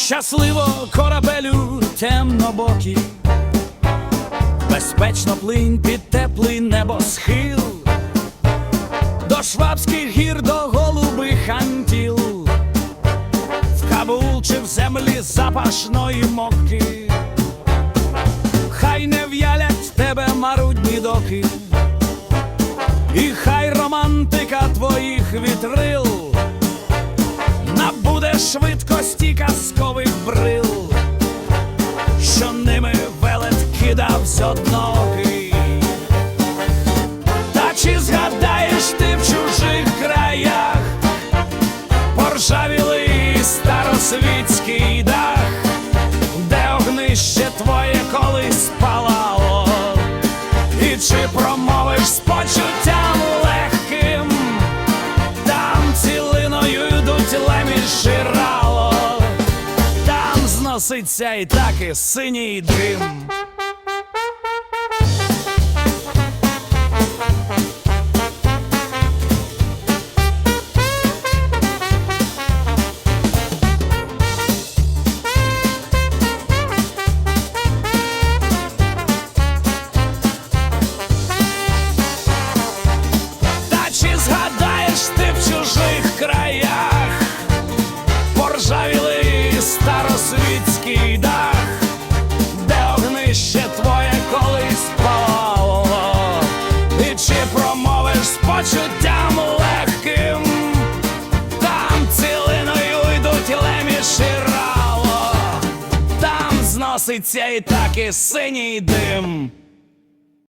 Щасливо корабелю темнобокий, безпечно плинь під теплий небосхил, до швабських гір, до голубих антіл, в Кабул чи в землі запашної моки, хай не в'ялять тебе марудні доки, і хай романтика твоїх вітрил швидкості казкових брил, що ними велет кидав з одноги. Та чи згадаєш ти в чужих краях поржавілий старосвітський дах, де огнище твоє колись палало, і чи промовиш зноситься і так і синій дим. Почуттям легким, там цілиною йдуть лемі рало, там зноситься і так і синій дим.